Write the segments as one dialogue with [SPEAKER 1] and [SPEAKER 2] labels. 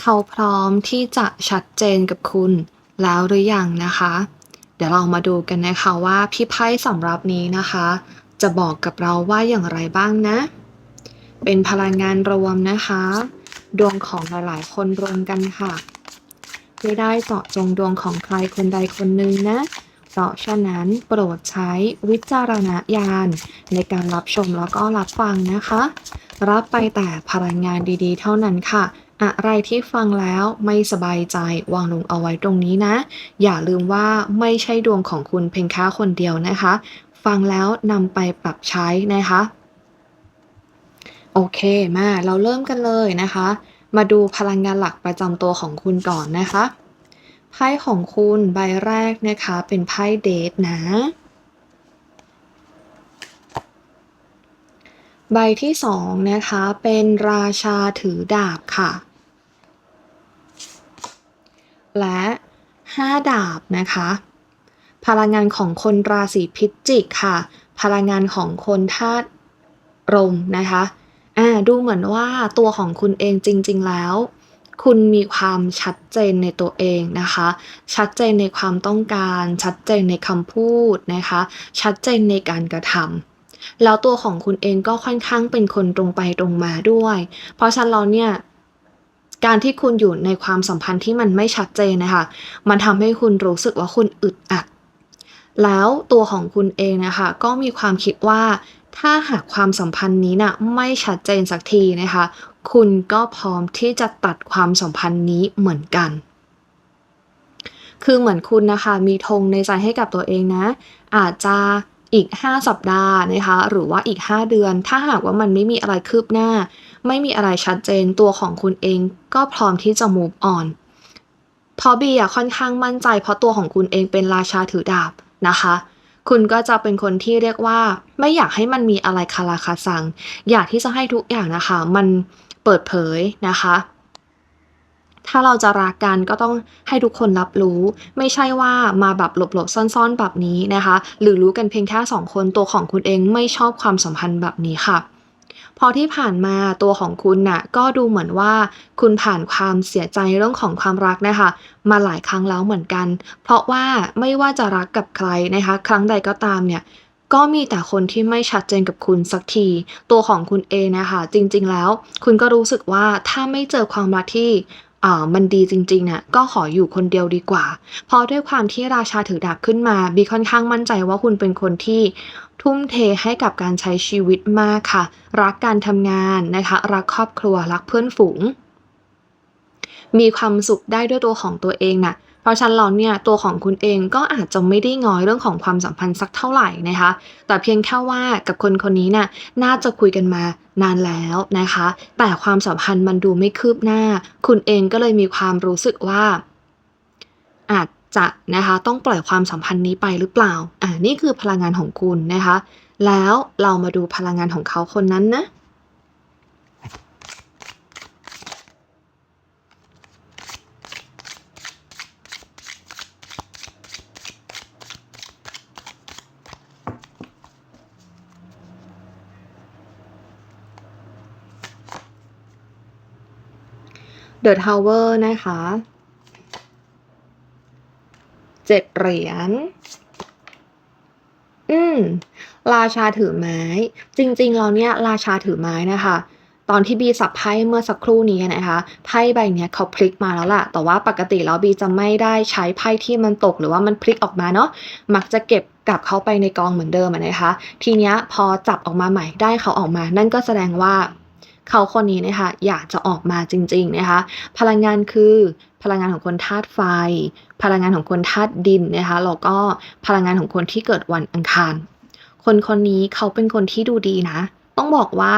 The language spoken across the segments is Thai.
[SPEAKER 1] เขาพร้อมที่จะชัดเจนกับคุณแล้วหรือยังนะคะ เดี๋ยวเรามาดูกันนะคะว่าพี่ไพ่สำหรับนี้นะคะ จะบอกกับเราว่าอย่างไรบ้างนะ เป็นพลังงานรวมนะคะ ดวงของหลายๆ คนรวมกันค่ะ ไม่ได้เจาะจงดวงของใครคนใดคนหนึ่งนะเพราะฉะนั้นโปรดใช้วิจารณญาณในการรับชมแล้วก็รับฟังนะคะ รับไปแต่พลังงานดีๆ เท่านั้นค่ะ อะไรที่ฟังแล้วไม่สบายใจวางลงเอาไว้ตรงนี้นะ อย่าลืมว่าไม่ใช่ดวงของคุณเพียงแค่คนเดียวนะคะ ฟังแล้วนำไปปรับใช้นะคะ โอเคมาเราเริ่มกันเลยนะคะ มาดูพลังงานหลักประจำตัวของคุณก่อนนะคะไพ่ของคุณใบแรกนะคะเป็นไพ่เดทนะ ใบที่สองนะคะเป็นราชาถือดาบค่ะ และห้าดาบนะคะ พลังงานของคนราศีพิจิกค่ะ พลังงานของคนธาตุลมนะคะอ่าดูเหมือนว่าตัวของคุณเองจริง ๆ แล้ว คุณมีความชัดเจนในตัวเองนะคะ ชัดเจนในความต้องการ ชัดเจนในคำพูดนะคะ ชัดเจนในการกระทำแล้วตัวของคุณเองก็ค่อนข้างเป็นคนตรงไปตรงมาด้วย เพราะฉะนั้นเราเนี่ย การที่คุณอยู่ในความสัมพันธ์ที่มันไม่ชัดเจนนะคะ มันทำให้คุณรู้สึกว่าคุณอึดอัด แล้วตัวของคุณเองนะคะ ก็มีความคิดว่า ถ้าหากความสัมพันธ์นี้นะ่ะไม่ชัดเจนสักทีนะคะ คุณก็พร้อมที่จะตัดความสัมพันธ์นี้เหมือนกัน คือเหมือนคุณนะคะ มีธงในใจให้กับตัวเองนะ อาจจะ อีก 5 สัปดาห์นะคะ หรือว่าอีก 5 เดือน ถ้าหากว่ามันไม่มีอะไรคืบหน้า ไม่มีอะไรชัดเจนตัวของคุณเองก็พร้อมที่จะ move on พราะบีอะค่อนข้างมั่นใจเพราะตัวของคุณเองเป็นราชาถือดาบนะคะ คุณก็จะเป็นคนที่เรียกว่า ไม่อยากให้มันมีอะไรคาราคาซัง อยากที่จะให้ทุกอย่างนะคะ มันเปิดเผยนะคะ ถ้าเราจะรักกันก็ต้องให้ทุกคนรับรู้ ไม่ใช่ว่ามาแบบหลบๆซ่อนๆแบบนี้นะคะ หรือรู้กันเพียงแค่สองคนตัวของคุณเองไม่ชอบความสัมพันธ์แบบนี้ค่ะพอที่ผ่านมาตัวของคุณน่ะก็ดูเหมือนว่า คุณผ่านความเสียใจเรื่องของความรักนะคะ มาหลายครั้งแล้วเหมือนกัน เพราะว่าไม่ว่าจะรักกับใครนะคะ ครั้งใดก็ตามเนี่ยก็มีแต่คนที่ไม่ชัดเจนกับคุณสักที ตัวของคุณเองนะคะ จริงๆแล้ว คุณก็รู้สึกว่าถ้าไม่เจอความรักที่ มันดีจริงๆน่ะก็ขออยู่คนเดียวดีกว่า เพราะด้วยความที่ราชาถือดาบขึ้นมาบีค่อนข้างมั่นใจว่าคุณเป็นคนที่ทุ่มเทให้กับการใช้ชีวิตมากค่ะ รักการทำงานนะคะ รักครอบครัว รักเพื่อนฝูง มีความสุขได้ด้วยตัวของตัวเองน่ะ เพราะฉะนั้นเราเนี่ยตัวของคุณเองก็อาจจะไม่ได้ง้อยเรื่องของความสัมพันธ์สักเท่าไหร่นะคะ แต่เพียงแค่ว่ากับคนคนนี้น่ะน่าจะคุยกันมานานแล้วนะคะ แต่ความสัมพันธ์มันดูไม่คืบหน้า คุณเองก็เลยมีความรู้สึกว่า อาจจะนะคะต้องปล่อยความสัมพันธ์นี้ไปหรือเปล่า อ่านี่คือพลังงานของคุณนะคะ แล้วเรามาดูพลังงานของเขาคนนั้นนะ The Tower นะคะเจ็ดเหรียญ อืม ราชาถือไม้ จริงๆแล้วเนี่ยราชาถือไม้นะคะตอนที่บีสับไพ่เมื่อสักครู่นี้นะคะไพ่ใบเนี้ยเขาพลิกมาแล้วล่ะ แต่ว่าปกติแล้วบีจะไม่ได้ใช้ไพ่ที่มันตกหรือว่ามันพลิกออกมาเนาะมักจะเก็บกลับเข้าไปในกองเหมือนเดิมนะคะ ทีเนี้ยพอจับออกมาใหม่ได้เขาออกมา นั่นก็แสดงว่า เขาคนนี้นะคะอยากจะออกมาจริงๆนะคะ พลังงานคือพลังงานของคนธาตุไฟ พลังงานของคนธาตุดินนะคะแล้วก็พลังงานของคนที่เกิดวันอังคาร คนคนนี้เขาเป็นคนที่ดูดีนะ ต้องบอกว่า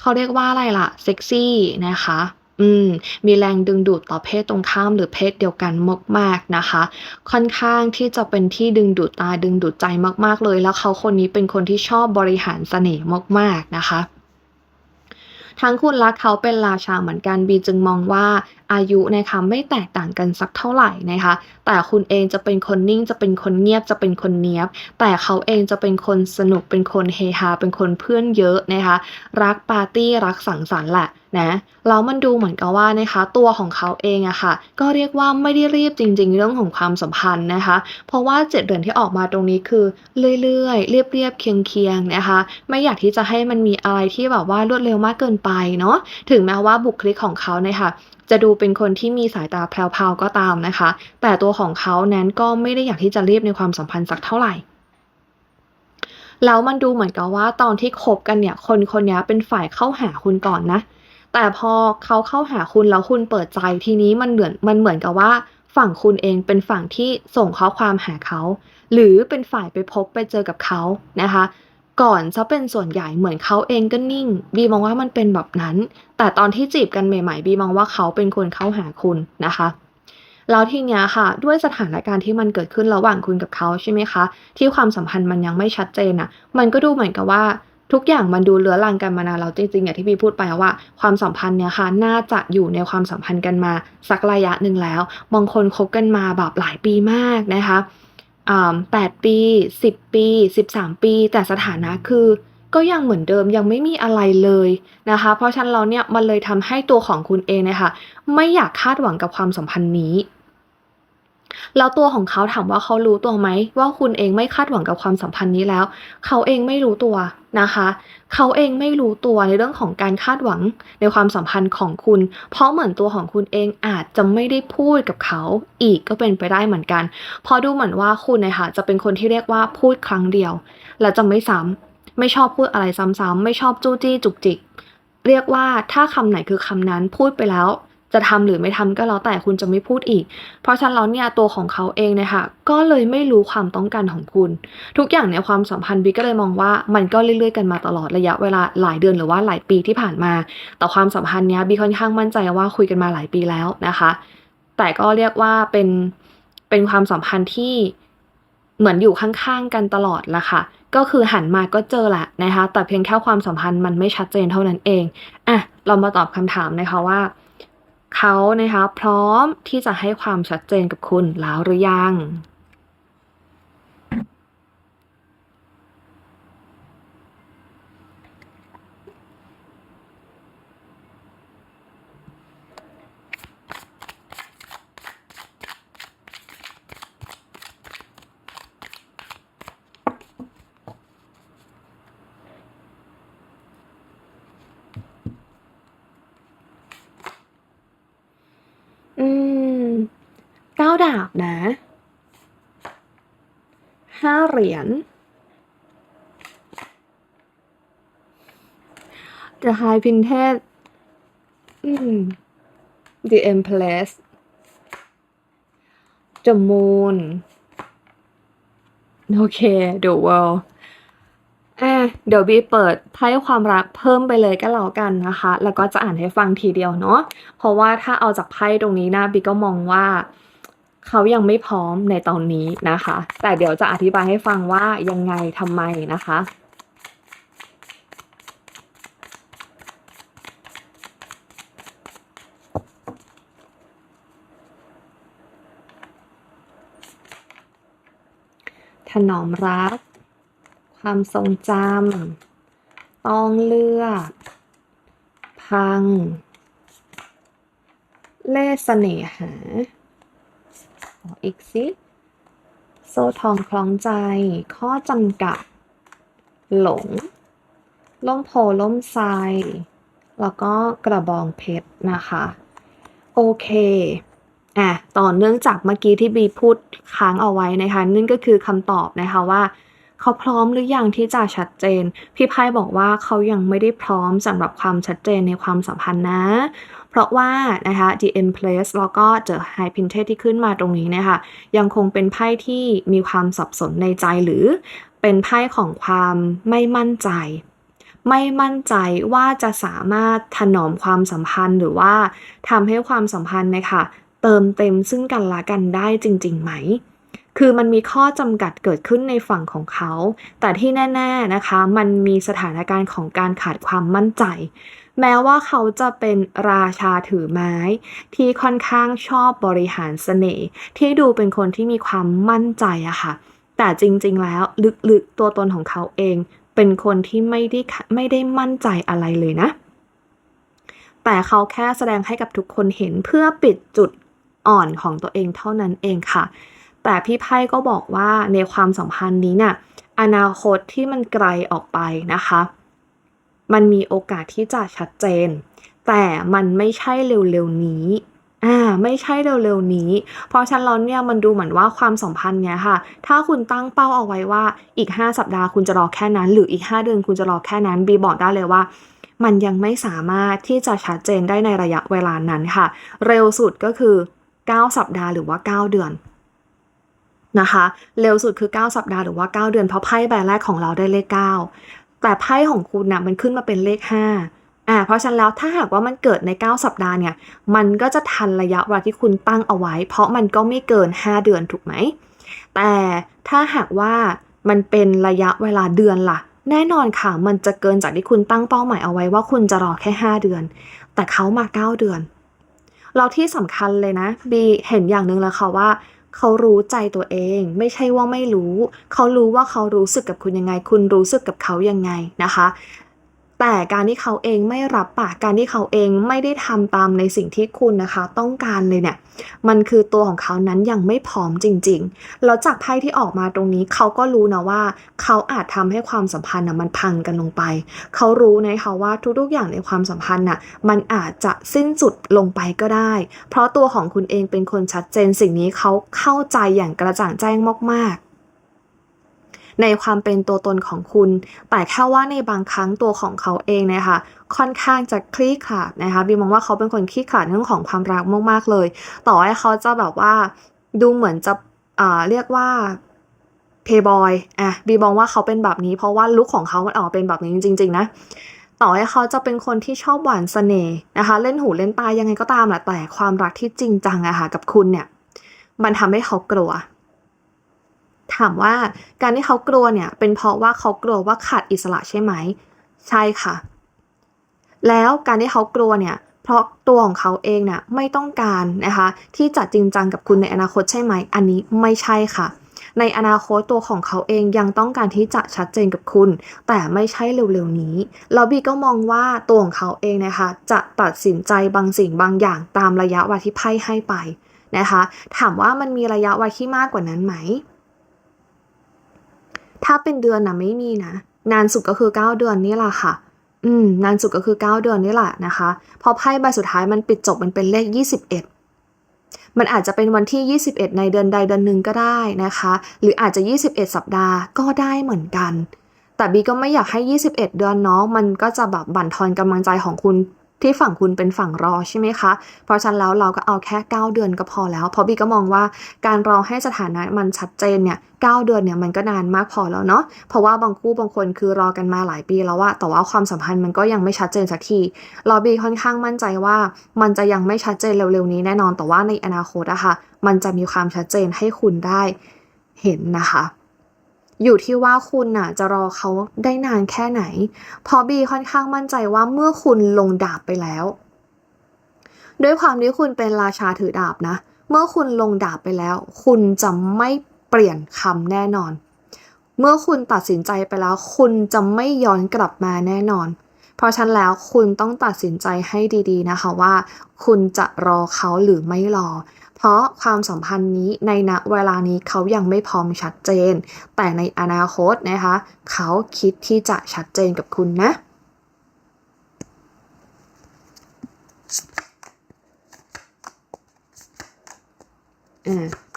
[SPEAKER 1] เขาเรียกว่าอะไรล่ะเซ็กซี่นะคะอืมมีแรงดึงดูดต่อเพศตรงข้ามหรือเพศเดียวกันมากๆนะคะ ค่อนข้างที่จะเป็นที่ดึงดูดตาดึงดูดใจมากๆเลย แล้วเขาคนนี้เป็นคนที่ชอบบริหารเสน่ห์มากๆนะคะ ทั้งคุณและเขาเป็นราชาเหมือนกันบีจึงมองว่า อายุนะคะไม่แตกต่างกันสักเท่าไหร่นะคะ แต่คุณเองจะเป็นคนนิ่งจะเป็นคนเงียบจะเป็นคนเนียบ แต่เขาเองจะเป็นคนสนุกเป็นคนเฮฮาเป็นคนเพื่อนเยอะนะคะรักปาร์ตี้รักสังสรรค์แหละนะแล้วมันดูเหมือนกับว่านะคะตัวของเขาเองอะค่ะ ก็เรียกว่าไม่ได้รีบจริง ๆ เรื่องของความสัมพันธ์นะคะ เพราะว่า7เดือนที่ออกมาตรงนี้คือเรื่อยๆ เรียบๆเคียงๆนะคะ ไม่อยากที่จะให้มันมีอะไรที่แบบว่ารวดเร็วมากเกินไปเนาะถึงแม้ว่าบุคลิกของเขาเนี่ยค่ะ จะดูเป็นคนที่มีสายตาแพรวๆก็ตามนะคะ แต่ตัวของเขานั้นก็ไม่ได้อยากที่จะรีบในความสัมพันธ์สักเท่าไหร่แล้วมันดูเหมือนกับว่าตอนที่คบกันเนี่ย คนคนนี้เป็นฝ่ายเข้าหาคุณก่อนนะ แต่พอเขาเข้าหาคุณแล้วคุณเปิดใจทีนี้มันเหมือนมันเหมือนกับว่า ฝั่งคุณเองเป็นฝั่งที่ส่งข้อความหาเขา หรือเป็นฝ่ายไปพบไปเจอกับเขานะคะ ก่อนเสียเป็นส่วนใหญ่เหมือนเขาเองก็นิ่ง บีมองว่ามันเป็นแบบนั้น แต่ตอนที่จีบกันใหม่ๆ บีมองว่าเขาเป็นคนเข้าหาคุณนะคะแล้วทีเนี้ยค่ะ ด้วยสถานการณ์ที่มันเกิดขึ้นระหว่างคุณกับเขาใช่ไหมคะ ที่ความสัมพันธ์มันยังไม่ชัดเจนน่ะ มันก็ดูเหมือนกับว่าทุกอย่างมันดูเรื้อรังกันมานานแล้วจริงๆอย่างที่บีพูดไปว่า ความสัมพันธ์เนี่ยค่ะน่าจะอยู่ในความสัมพันธ์กันมาสักระยะหนึ่งแล้ว บางคนคบกันมาแบบหลายปีมากนะคะ แปดปีสิบปีสิบสามปี แต่สถานะคือ ก็ยังเหมือนเดิมยังไม่มีอะไรเลยนะคะ เพราะฉะนั้นเราเนี่ยมันเลยทำให้ตัวของคุณเองเนี่ยค่ะไม่อยากคาดหวังกับความสัมพันธ์นี้ แล้วตัวของเขาถามว่าเขารู้ตัวไหม ว่าคุณเองไม่คาดหวังกับความสัมพันธ์นี้แล้ว เขาเองไม่รู้ตัวนะคะ เขาเองไม่รู้ตัวในเรื่องของการคาดหวังในความสัมพันธ์ของคุณ เพราะเหมือนตัวของคุณเองอาจจะไม่ได้พูดกับเขาอีกก็เป็นไปได้เหมือนกันเพราะดูเหมือนว่าคุณนะคะจะเป็นคนที่เรียกว่าพูดครั้งเดียว แล้วจะไม่ซ้ำไม่ชอบพูดอะไรซ้ำๆไม่ชอบจู้จี้จุกจิก เรียกว่าถ้าคำไหนคือคำนั้นพูดไปแล้ว จะทำหรือไม่ทำก็แล้วแต่คุณจะไม่พูดอีก เพราะฉะนั้นแล้วเนี่ยตัวของเขาเองเนี่ยค่ะก็เลยไม่รู้ความต้องการของคุณ ทุกอย่างในความสัมพันธ์บีก็เลยมองว่ามันก็เรื่อยๆกันมาตลอดระยะเวลาหลายเดือนหรือว่าหลายปีที่ผ่านมา แต่ความสัมพันธ์เนี้ยบีค่อนข้างมั่นใจว่าคุยกันมาหลายปีแล้วนะคะ แต่ก็เรียกว่าเป็นเป็นความสัมพันธ์ที่เหมือนอยู่ข้างๆกันตลอดแหละค่ะก็คือหันมาก็เจอแหละนะคะ แต่เพียงแค่ความสัมพันธ์มันไม่ชัดเจนเท่านั้นเองอะเรามาตอบคำถามนะคะว่า เขานะคะพร้อมที่จะให้ความชัดเจนกับคุณแล้วหรือยัง?อืม 9 ดาบนะ5เหรียญ The High Priestess อืม The Empress The Moon โอเค The World อเดี๋ยวบีเปิดไพ่ความรักเพิ่มไปเลยก็แล้วกันนะคะ แล้วก็จะอ่านให้ฟังทีเดียวเนาะ เพราะว่าถ้าเอาจากไพ่ตรงนี้นะบีก็มองว่า เขายังไม่พร้อมในตอนนี้นะคะ แต่เดี๋ยวจะอธิบายให้ฟังว่ายังไงทำไมนะคะถนอมรัก ความทรงจำ ต้องเลือก พัง เล่เสน่หา ออีกสิโซ่ทองคล้องใจ ข้อจำกัด หลง ล่มโพล่มไทรแล้วก็กระบองเพชรนะคะ โอเคอะต่อเนื่องจากเมื่อกี้ที่บีพูดค้างเอาไว้นะคะนั่นก็คือคำตอบนะคะว่า เขาพร้อมหรือยังที่จะชัดเจน พี่ไพ่บอกว่าเขายังไม่ได้พร้อมสำหรับความชัดเจนในความสัมพันธ์นะ เพราะว่านะคะ The Empress แล้วก็ The High Priestess ที่ขึ้นมาตรงนี้เนี่ยค่ะยังคงเป็นไพ่ที่มีความสับสนในใจหรือเป็นไพ่ของความไม่มั่นใจ ไม่มั่นใจว่าจะสามารถถนอมความสัมพันธ์หรือว่าทำให้ความสัมพันธ์เนี่ยค่ะเติมเต็มซึ่งกันและกันได้จริงๆไหม คือมันมีข้อจำกัดเกิดขึ้นในฝั่งของเขา แต่ที่แน่ ๆนะคะ มันมีสถานการณ์ของการขาดความมั่นใจ แม้ว่าเขาจะเป็นราชาถือไม้ ที่ค่อนข้างชอบบริหารเสน่ห์ที่ดูเป็นคนที่มีความมั่นใจอะค่ะ แต่จริงๆแล้วลึกๆตัวตนของเขาเอง เป็นคนที่ไม่ได้ไม่ได้มั่นใจอะไรเลยนะ แต่เขาแค่แสดงให้กับทุกคนเห็นเพื่อปิดจุดอ่อนของตัวเองเท่านั้นเองค่ะ แต่พี่ไพ่ก็บอกว่าในความสัมพันธ์นี้น่ะอนาคตที่มันไกลออกไปนะคะ มันมีโอกาสที่จะชัดเจน แต่มันไม่ใช่เร็วๆนี้อ่าไม่ใช่เร็วๆนี้ เพราะฉะนั้นเนี่ยมันดูเหมือนว่าความสัมพันธ์เนี้ยค่ะ ถ้าคุณตั้งเป้าเอาไว้ว่าอีก 5 สัปดาห์คุณจะรอแค่นั้น หรืออีก 5 เดือนคุณจะรอแค่นั้นบีบอกได้เลยว่า มันยังไม่สามารถที่จะชัดเจนได้ในระยะเวลานั้นค่ะ เร็วสุดก็คือ 9 สัปดาห์หรือว่า 9 เดือน นะคะ เร็วสุดคือ 9 สัปดาห์หรือว่า 9 เดือนเพราะไพ่ใบแรกของเราได้เลข 9 แต่ไพ่ของคุณนะ่ะมันขึ้นมาเป็นเลข 5อ่าเพราะฉะนั้นแล้วถ้าหากว่ามันเกิดใน 9 สัปดาห์เนี่ย มันก็จะทันระยะเวลาที่คุณตั้งเอาไว้ เพราะมันก็ไม่เกิน 5 เดือนถูกไหม แต่ถ้าหากว่ามันเป็นระยะเวลาเดือนล่ะ แน่นอนค่ะ มันจะเกินจากที่คุณตั้งเป้าหมายเอาไว้ว่าคุณจะรอแค่ 5 เดือน แต่เขามา 9 เดือนเราที่สำคัญเลยนะบีเห็นอย่างหนึ่งแล้วค่ะว่า เขารู้ใจตัวเอง ไม่ใช่ว่าไม่รู้ เขารู้ว่าเขารู้สึกกับคุณยังไง คุณรู้สึกกับเขายังไงนะคะ แต่การที่เขาเองไม่รับปากการที่เขาเองไม่ได้ทำตามในสิ่งที่คุณนะคะ ต้องการเลยเนี่ย มันคือตัวของเขานั้นยังไม่พร้อมจริงๆ แล้วจากไพ่ที่ออกมาตรงนี้เขาก็รู้นะว่า เขาอาจทำให้ความสัมพันธ์นะมันพังกันลงไป เขารู้นะคะว่าทุกๆอย่างในความสัมพันธ์น่ะมันอาจจะสิ้นสุดลงไปก็ได้ เพราะตัวของคุณเองเป็นคนชัดเจนสิ่งนี้เขาเข้าใจอย่างกระจ่างแจ้งมากๆ ในความเป็นตัวตนของคุณ แต่แค่ว่าในบางครั้งตัวของเขาเองเนะคะค่อนข้างจะคลี่ขลาดนะคะบีมองว่าเขาเป็นคนคลี่ขลาดเรื่องของความรักมากๆเลย ต่อให้เขาจะแบบว่าดูเหมือนจะอ่าเรียกว่าเพย์บอยอะบีมองว่าเขาเป็นแบบนี้ เพราะว่าลุคของเขามันออกมาเป็นแบบนี้จริง ๆ นะต่อให้เขาจะเป็นคนที่ชอบหวานเสน่ห์นะคะ เล่นหูเล่นตายังไงก็ตามแหละแต่ความรักที่จริงจังอะค่ะกับคุณเนี่ย มันทำให้เขากลัว ถามว่าการที่เขากลัวเนี่ยเป็นเพราะว่าเขากลัวว่าขาดอิสระใช่ไหม ใช่ค่ะ แล้วการที่เขากลัวเนี่ยเพราะตัวของเขาเองเนี่ยไม่ต้องการนะคะที่จะจริงจังกับคุณในอนาคตใช่ไหม อันนี้ไม่ใช่ค่ะ ในอนาคตตัวของเขาเองยังต้องการที่จะชัดเจนกับคุณ แต่ไม่ใช่เร็วๆนี้แล้วบีก็มองว่าตัวของเขาเองนะคะจะตัดสินใจบางสิ่งบางอย่างตามระยะเวลาที่ไพ่ให้ไปนะคะ ถามว่ามันมีระยะเวลาที่มากกว่านั้นไหม ถ้าเป็นเดือนนะไม่มีนะ นานสุดก็คือ 9 เดือนนี่แหละค่ะ อืม นานสุดก็คือ 9 เดือนนี่แหละนะคะ พอไพ่ใบสุดท้ายมันปิดจบมันเป็นเลข 21มันอาจจะเป็นวันที่ 21 ในเดือนใดเดือนหนึ่งก็ได้นะคะ หรืออาจจะ 21 สัปดาห์ก็ได้เหมือนกัน แต่บีก็ไม่อยากให้ 21 เดือนเนาะมันก็จะแบบบั่นทอนกำลังใจของคุณ ที่ฝั่งคุณเป็นฝั่งรอใช่ไหมคะ เพราะฉะนั้นแล้วเราก็เอาแค่ 9 เดือนก็พอแล้ว เพราะบีก็มองว่าการรอให้สถานะมันชัดเจนเนี่ย9เดือนเนี่ยมันก็นานมากพอแล้วเนาะ เพราะว่าบางคู่บางคนคือรอกันมาหลายปีแล้วอะแต่ว่าความสัมพันธ์มันก็ยังไม่ชัดเจนสักทีเราบีค่อนข้างมั่นใจว่า มันจะยังไม่ชัดเจนเร็วๆนี้แน่นอนแต่ว่าในอนาคตอะค่ะมันจะมีความชัดเจนให้คุณได้เห็นนะคะ อยู่ที่ว่าคุณน่ะจะรอเขาได้นานแค่ไหนเพราะบีค่อนข้างมั่นใจว่าเมื่อคุณลงดาบไปแล้ว ด้วยความที่คุณเป็นราชาถือดาบนะ เมื่อคุณลงดาบไปแล้ว คุณจะไม่เปลี่ยนคำแน่นอน เมื่อคุณตัดสินใจไปแล้ว คุณจะไม่ย้อนกลับมาแน่นอน เพราะฉะนั้นแล้วคุณต้องตัดสินใจให้ดีๆนะคะว่า คุณจะรอเขาหรือไม่รอ เพราะความสัมพันธ์นี้ในณเวลานี้เขายังไม่พร้อมชัดเจน แต่ในอนาคตนะคะ เขาคิดที่จะชัดเจนกับคุณนะ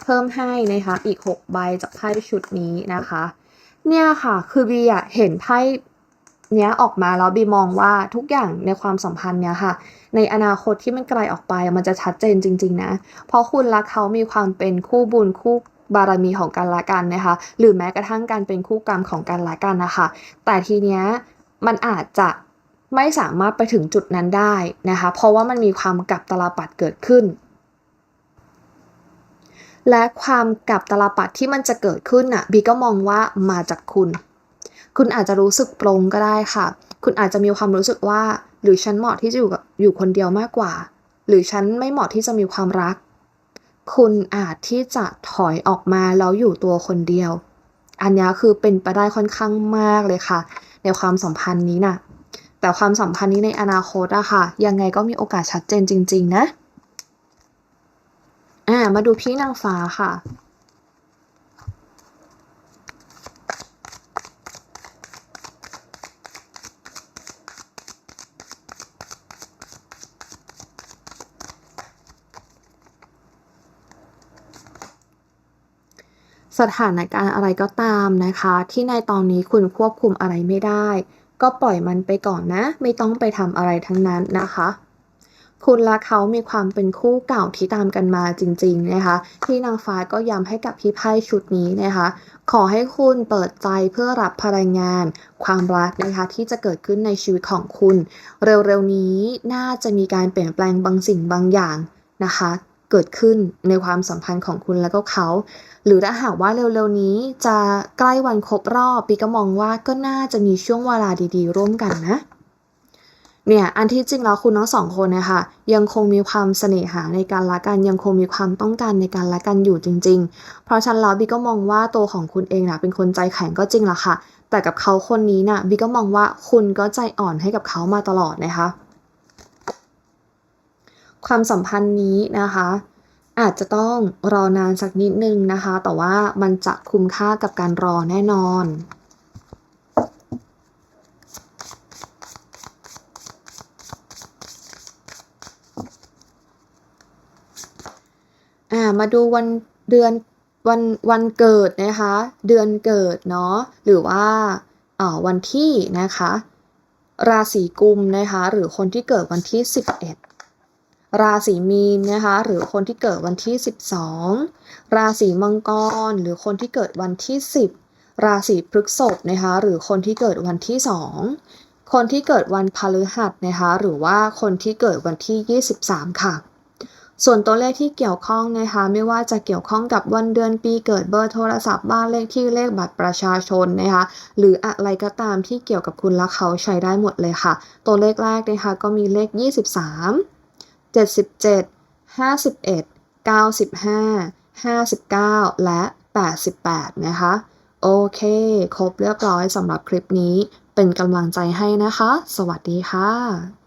[SPEAKER 1] เพิ่มให้นะคะอีก 6 ใบจากไพ่ชุดนี้นะคะ เนี่ยค่ะคือบีอะเห็นไพ่ เนี้ยออกมาแล้วบีมองว่าทุกอย่างในความสัมพันธ์เนี้ยค่ะ ในอนาคตที่มันไกลออกไปมันจะชัดเจนจริง ๆ นะ เพราะคุณรักเขามีความเป็นคู่บุญคู่บารมีของกันและกันนะคะ หรือแม้กระทั่งการเป็นคู่กรรมของกันและกันนะคะ แต่ทีเนี้ยมันอาจจะไม่สามารถไปถึงจุดนั้นได้นะคะ เพราะว่ามันมีความกับตลปัดเกิดขึ้น และความกับตลปัดที่มันจะเกิดขึ้นน่ะบีก็มองว่ามาจากคุณ คุณอาจจะรู้สึกปรงก็ได้ค่ะ คุณอาจจะมีความรู้สึกว่า หรือฉันเหมาะที่จะอยู่กับอยู่คนเดียวมากกว่า หรือฉันไม่เหมาะที่จะมีความรัก คุณอาจที่จะถอยออกมาแล้วอยู่ตัวคนเดียว อันนี้คือเป็นไปได้ค่อนข้างมากเลยค่ะ ในความสัมพันธ์นี้น่ะแแต่ความสัมพันธ์นี้ในอนาคตอะค่ะ ยังไงก็มีโอกาสชัดเจนจริง ๆ นะ อ่า มาดูพี่นางฟ้าค่ะ สถานการณ์อะไรก็ตามนะคะ ที่ในตอนนี้คุณควบคุมอะไรไม่ได้ ก็ปล่อยมันไปก่อนนะ ไม่ต้องไปทำอะไรทั้งนั้นนะคะ คุณและเขามีความเป็นคู่เก่าที่ตามกันมาจริง ๆ นะคะ ที่นางฟ้าก็ย้ำให้กับพี่ไพ่ชุดนี้นะคะ ขอให้คุณเปิดใจเพื่อรับพลังงาน ความรักนะคะที่จะเกิดขึ้นในชีวิตของคุณ เร็วๆนี้น่าจะมีการเปลี่ยนแปลงบางสิ่งบางอย่างนะคะ เกิดขึ้นในความสัมพันธ์ของคุณและก็เขา หรือถ้าหากว่าเร็วๆนี้จะใกล้วันครบรอบปีก็มองว่าก็น่าจะมีช่วงเวลาดีๆ ร่วมกันนะเนี่ยอันที่จริงแล้วคุณทั้งสองคนนะคะยังคงมีความเสน่หาในการละกันยังคงมีความต้องการในการละกันอยู่จริง ๆ เพราะฉะนันแล้วบีก็มองว่าตัวของคุณเองนะเป็นคนใจแข็งก็จริงละค่ะ แต่กับเขาคนนี้นะ่ะบีก็มองว่าคุณก็ใจอ่อนให้กับเขามาตลอดนะคะ ความสัมพันธ์นี้นะคะ อาจจะต้องรอนานสักนิดนึงนะคะ แต่ว่ามันจะคุ้มค่ากับการรอแน่นอนอ่ามาดูวันเดือนวันวันเกิดนะคะ เดือนเกิดเนาะหรือว่าอ่าวันที่นะคะ ราศีกุมนะคะ หรือคนที่เกิดวันที่ 11 ราศีมีนนะคะหรือคนที่เกิดวันที่ 12 ราศีมังกร หรือคนที่เกิดวันที่ 10 ราศีพฤกษภนะคะหรือคนที่เกิดวันที่ 2 คนที่เกิดวันพฤหัสนะคะหรือว่าคนที่เกิดวันที่ 23 ค่ะ ส่วนตัวเลขที่เกี่ยวข้องนะคะไม่ว่าจะเกี่ยวข้องกับวันเดือนปีเกิดเบอร์โทรศัพท์บ้านเลขที่เลขบัตรประชาชนนะคะหรืออะไรก็ตามที่เกี่ยวกับคุณและเขาใช้ได้หมดเลยค่ะ ตัวเลขแรกนะคะก็มีเลข 23 77 51 95 59 และ 88 นะคะ โอเค ครบเรียบร้อยสำหรับคลิปนี้ เป็นกำลังใจให้นะคะ สวัสดีค่ะ